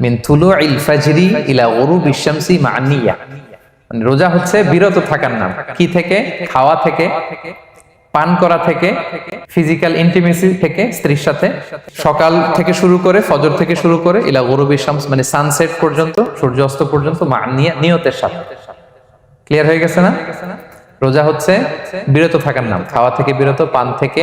মিন রোজা হচ্ছে বিরত থাকার নাম। কি থেকে? খাওয়া থেকে, পান করা থেকে, ফিজিক্যাল ইন্টিমেসি থেকে, স্ত্রীর সাথে। সকাল থেকে শুরু করে, ফজর থেকে শুরু করে ইলা গরুবি শামস মানে সানসেট পর্যন্ত, সূর্যাস্ত পর্যন্ত মা নিয়তের সাথে। ক্লিয়ার হয়ে গেছে না? রোজা হচ্ছে বিরত থাকার নাম। খাওয়া থেকে বিরত, পান থেকে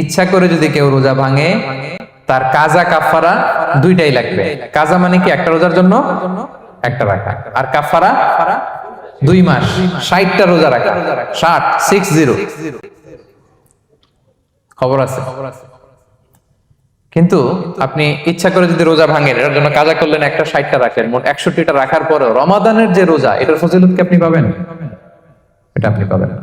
ইচ্ছা করে যদি কেউ রোজা ভাঙে, তার কাজা কাফারা দুইটাই লাগবে। কাজা মানে কি? একটা রোজার জন্য একটা রাখা। আর কাফারা দুই মাস, ষাটটা রোজা রাখা। ষাট সিক্স জিরো খবর আছে? কিন্তু আপনি ইচ্ছা করে যদি রোজা ভাঙেন, এটার জন্য কাজা করলেন একটা, ষাটটা রাখলেন। মোট একষট্টিটা রাখার পরেও রমাদানের যে রোজা, এটার ফজিলত কি আপনি পাবেন? এটা আপনি পাবেন না।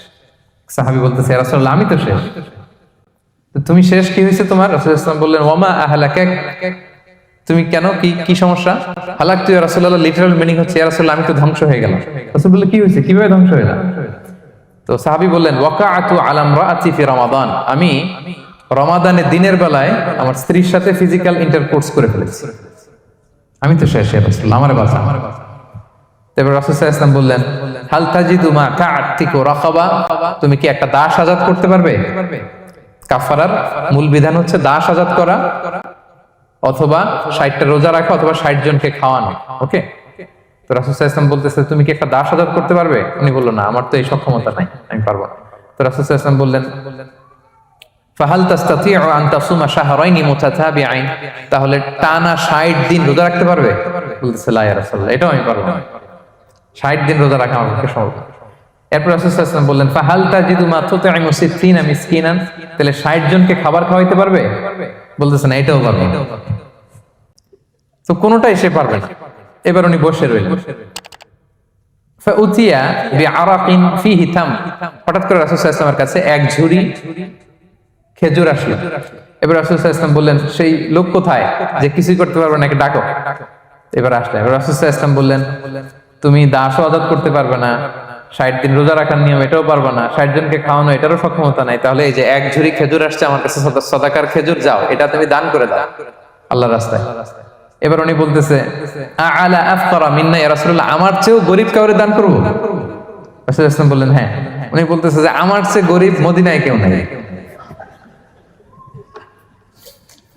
সাহাবি বলতেছে রাসুল আমি তো শেষ। তুমি শেষ কি হয়েছে তোমার? রাসুল ইসলাম বললেন ওমা আহলাক তুমি কেন? কি কি সমস্যা? হালাক তুই রাসুল আল্লাহ লিটারাল মিনিং হচ্ছে রাসুল আমি তো ধ্বংস হয়ে গেলাম। রাসুল বললে, কি হয়েছে? কীভাবে ধ্বংস হয়ে গেলাম তো সাহাবি বললেন, ওয়াকাআতু আলাম রাআতি ফি রমাদান। আমি রমাদানে দিনের বেলায় আমার স্ত্রীর সাথে ফিজিক্যাল ইন্টারকোর্স করে ফেলেছি। আমি তো শেষ হয়ে রাসূলুল্লাহ, আমার বাসা তারপর রাসূল আলাইহি বললেন হাল তাজিদু মা কা'তিকু রাকাবা? তুমি কি একটা দাস আজাদ করতে পারবে? কাফারার মূল বিধান হচ্ছে দাস আজাদ করা অথবা 60টা রোজা রাখা অথবা 60 জনকে খাওয়ানো, ওকে? তো রাসুল ইসলাম বলতেছে, তুমি কি একটা দাস আজাদ করতে পারবে? উনি বলল, না, আমার তো এই সক্ষমতা নাই, আমি পারব না। তো রাসুল ইসলাম বললেন, ফাহাল তাস্তাতিউ আন তাসুমা শাহরাইনি মুতাতাবিআইন? তাহলে টানা 60 দিন রোজা রাখতে পারবে? বলতেছে, লা ইয়া এটাও আমি পারব না। 60 দিন রোজা রাখা আমার পক্ষে সম্ভব। এরপর রাসূল সাল্লাল্লাহু আলাইহি ওয়াসাল্লাম বললেন, ফাহাল তাজিদু মা তুতঈমু সিত্তিনা মিসকিনান? তাহলে 60 জনকে খাবার খাওয়াইতে পারবে? বলতেছে, না, এটাও পারবে তো কোনোটাই সে পারবে না। এবার উনি বসে রইলেন। ফাউতিয়া বিআরাকিন ফিহি তাম হঠাৎ করে রাসূল কাছে এক ঝুড়ি খেজুর আসলো। এবার রাসূল বললেন, সেই লোক কোথায়? যে কিছুই করতে পারবে না ডাকো। এবার আসলে। এবার রাসূল ওয়াসাল্লাম বললেন তুমি দাসও আজাদ করতে পারবে না। ষাট দিন রোজা রাখার নিয়ম এটাও পারবে না। ষাট জনকে খাওয়ানো এটারও সক্ষমতা নাই। তাহলে এই যে এক ঝুড়ি খেজুর আসছে আমার কাছে সদাকার খেজুর যাও, এটা তুমি দান করে দাও। আল্লাহ রাস্তায়। এবার উনি বলতেছে "আ- আলা আফকারা মিন্না রাসূলুল্লাহ, আমার চেয়েও গরিব কাউরে দান করব? বললেন হ্যাঁ। উনি বলতেছে যে, আমার চেয়ে গরিব মদিনায় কেউ নাই।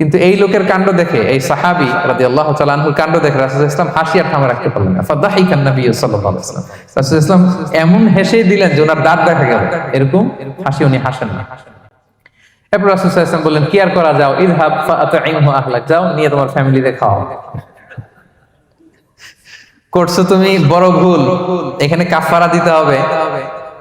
কিন্তু এই লোকের কাণ্ড দেখে, এই সাহাবি তাআলা আনহুর কাণ্ড দেখে রাসূল ইসলাম হাসি আর থামা রাখতে পারলেন ইসলাম এমন হেসেই দিলেন যে ওনার দাঁত দেখা গেল। এরকম হাসি উনি হাসেন না। এরপর রাসূল বললেন, কি আর করা যাও? আহলাক যাও, নিয়ে তোমার করছ তুমি? বড় ভুল। এখানে কাফারা দিতে হবে।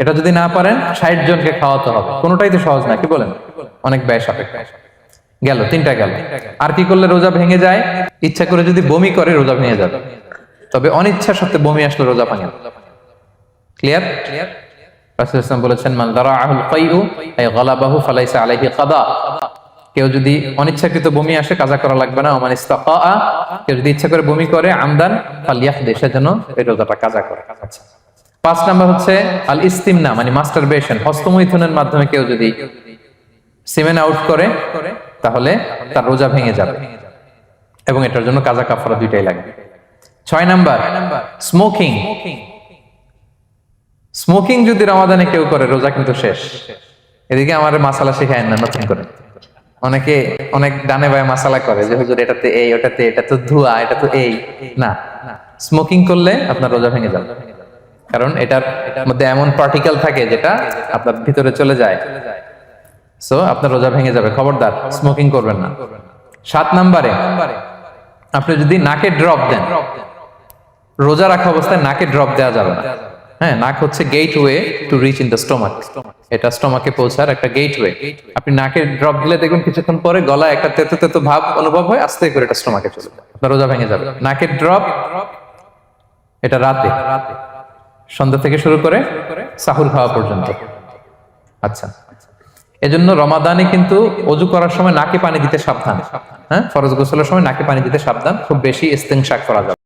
এটা যদি না পারেন, ষাট জনকে খাওয়াতে হবে। কোনোটাই তো সহজ না, কি বলেন? অনেক ব্যয় সাপেক্ষ। গেল, তিনটা গেল। আর কি করলে রোজা ভেঙে যায়? ইচ্ছা করে যদি বমি করে, রোজা ভেঙে যাবে। তবে অনিচ্ছা সত্ত্বে বমি আসলে রোজা ভাঙে ক্লিয়ার বলেছেন, মান কাইউ ফালাইসা আলাইহি কাদা কেউ যদি অনিচ্ছাকৃত বমি আসে, কাজা করা লাগবে না। ওমান ইস্তাকা কেউ যদি ইচ্ছা করে বমি করে, আমদান ফালিয়াহ দেশে যেন এই রোজাটা কাজা করে। আচ্ছা। পাঁচ নাম্বার হচ্ছে আল ইস্তিমনা মানে মাস্টারবেশন হস্তমৈথুনের মাধ্যমে কেউ যদি সিমেন আউট করে, তাহলে তার রোজা ভেঙে যাবে। এবং এটার জন্য কাজা কাফারা দুইটাই লাগে। ছয় নাম্বার স্মোকিং স্মোকিং যদি রমাদানে কেউ করে, রোজা কিন্তু শেষ। এদিকে আমার মাসালা শেখায় না নতুন করে। অনেকে অনেক ডানে বায়ে মাসালা করে যে, হুজুর এটাতে এই, ওটাতে, এটা তো ধোয়া, এটা তো এই। না। স্মোকিং করলে আপনার রোজা ভেঙে যাবে। কারণ এটার মধ্যে এমন পার্টিকেল থাকে যেটা আপনার ভিতরে চলে যায়। সো আপনার রোজা ভেঙে যাবে। খবরদার স্মোকিং করবেন না। সাত নাম্বারে, আপনি যদি নাকে ড্রপ দেন, রোজা রাখা অবস্থায় নাকে ড্রপ দেওয়া যাবে না। হ্যাঁ নাক হচ্ছে gateway to reach in the stomach এটা স্টোমাকে পৌঁছার একটা গেট ওয়ে আপনি নাকে ড্রপ দিলে দেখুন কিছুক্ষণ পরে গলায় একটা তেতো তেতো ভাব অনুভব হয়, আস্তে করে এটা স্টোমাকে চলে আপনার রোজা ভেঙে যাবে। নাকের ড্রপ এটা রাতে রাতে। সন্ধ্যা থেকে শুরু করে সাহুর খাওয়া পর্যন্ত। আচ্ছা। এজন্য রমাদানে কিন্তু অজু করার সময় নাকে পানি দিতে সাবধান। হ্যাঁ? ফরজ গোসলের সময় নাকে পানি দিতে সাবধান। খুব বেশি ইস্তেংশাক করা যাবে